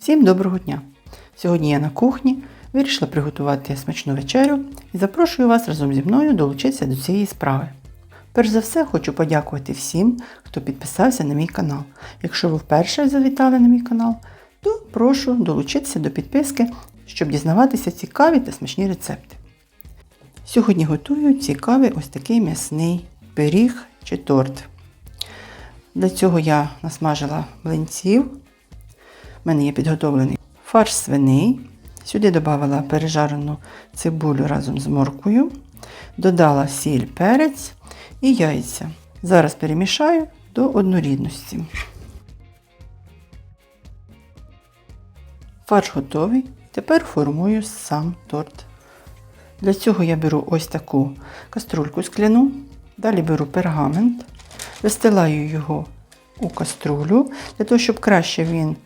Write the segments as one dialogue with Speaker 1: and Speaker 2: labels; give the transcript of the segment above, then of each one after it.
Speaker 1: Всім доброго дня! Сьогодні я на кухні вирішила приготувати смачну вечерю і запрошую вас разом зі мною долучитися до цієї справи. Перш за все хочу подякувати всім, хто підписався на мій канал. Якщо ви вперше завітали на мій канал, то прошу долучитися до підписки, щоб дізнаватися цікаві та смачні рецепти. Сьогодні готую цікавий ось такий м'ясний пиріг чи торт. Для цього я насмажила млинців. У мене є підготовлений фарш свиний. Сюди додала пережарену цибулю разом з моркою, додала сіль, перець і яйця. Зараз перемішаю до однорідності. Фарш готовий. Тепер формую сам торт. Для цього я беру ось таку каструльку скляну, далі беру пергамент, вистилаю його у каструлю. Для того, щоб краще він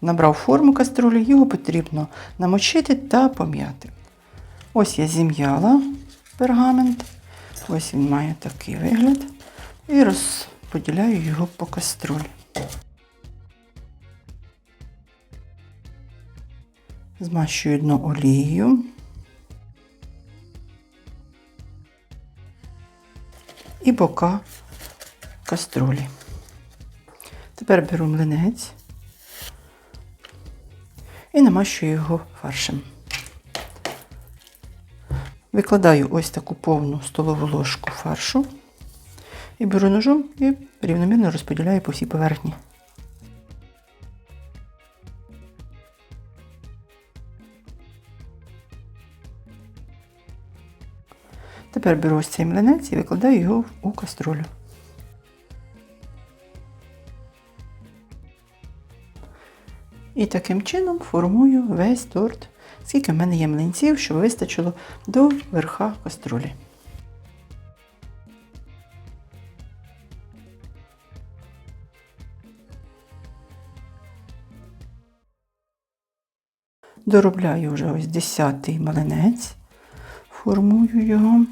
Speaker 1: набрав форму каструлі, його потрібно намочити та пом'яти. Ось я зім'яла пергамент. Ось він має такий вигляд. І розподіляю його по каструлі. Змащую дно олією. І бока каструлі. Тепер беру млинець і намащую його фаршем. Викладаю ось таку повну столову ложку фаршу і беру ножом і рівномірно розподіляю по всій поверхні. Тепер беру ось цей млинець і викладаю його у каструлю. І таким чином формую весь торт, скільки в мене є млинців, щоб вистачило до верха каструлі. Доробляю вже ось десятий млинець, формую його.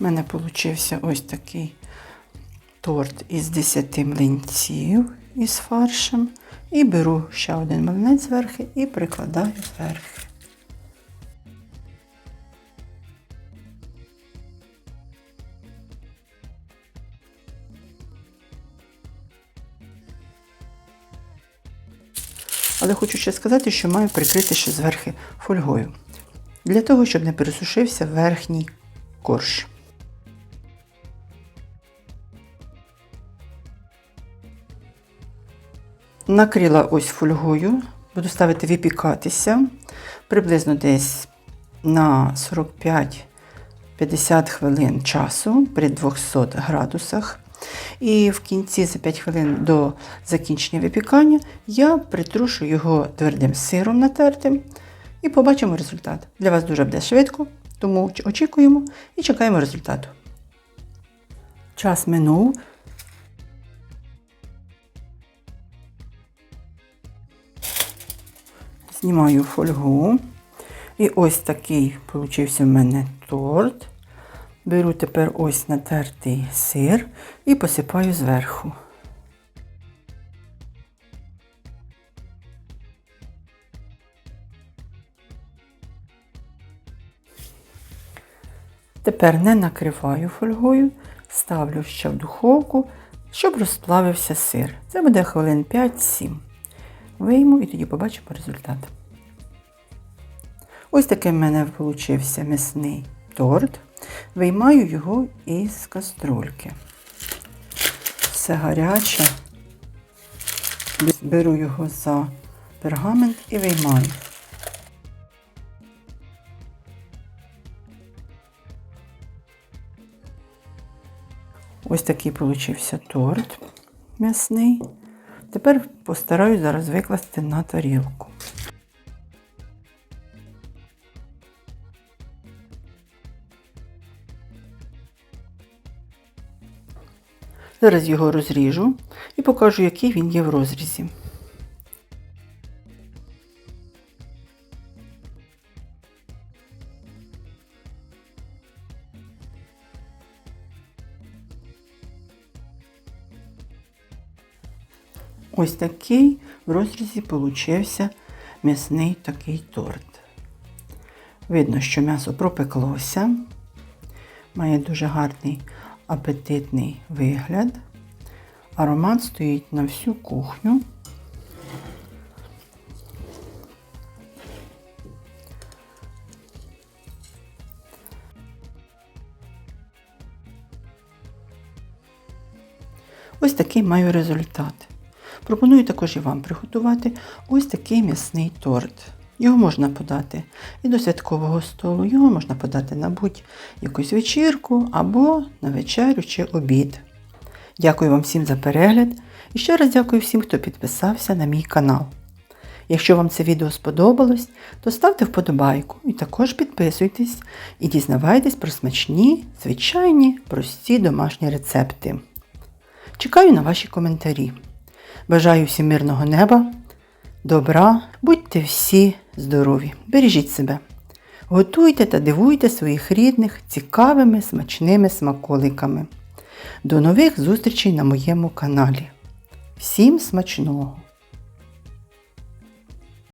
Speaker 1: У мене вийшов ось такий торт із 10 млинців із фаршем. І беру ще один млинець зверху і прикладаю зверху. Але хочу ще сказати, що маю прикрити ще зверху фольгою. Для того, щоб не пересушився верхній корж. Накрила ось фольгою, буду ставити випікатися приблизно десь на 45-50 хвилин часу при 200 градусах. І в кінці за 5 хвилин до закінчення випікання я притрушу його твердим сиром натертим і побачимо результат. Для вас дуже буде швидко, тому очікуємо і чекаємо результату. Час минув. Знімаю фольгу. І ось такий получився в мене торт. Беру тепер ось натертий сир і посипаю зверху. Тепер не накриваю фольгою, ставлю ще в духовку, щоб розплавився сир. Це буде хвилин 5-7. Вийму і тоді побачимо результат. Ось такий в мене вийшов м'ясний торт. Виймаю його із каструльки. Все гаряче. Беру його за пергамент і виймаю. Ось такий получився торт м'ясний. Тепер постараюсь зараз викласти на тарілку. Зараз його розріжу і покажу, який він є в розрізі. Ось такий в розрізі получився м'ясний такий торт. Видно, що м'ясо пропеклося, має дуже гарний апетитний вигляд. Аромат стоїть на всю кухню. Ось такий маю результат. Пропоную також і вам приготувати ось такий м'ясний торт. Його можна подати і до святкового столу, його можна подати на будь-якусь вечірку або на вечерю чи обід. Дякую вам всім за перегляд і ще раз дякую всім, хто підписався на мій канал. Якщо вам це відео сподобалось, то ставте вподобайку і також підписуйтесь і дізнавайтесь про смачні, звичайні, прості домашні рецепти. Чекаю на ваші коментарі. Бажаю всім мирного неба, добра, будьте всі здорові, бережіть себе. Готуйте та дивуйте своїх рідних цікавими смачними смаколиками. До нових зустрічей на моєму каналі. Всім смачного!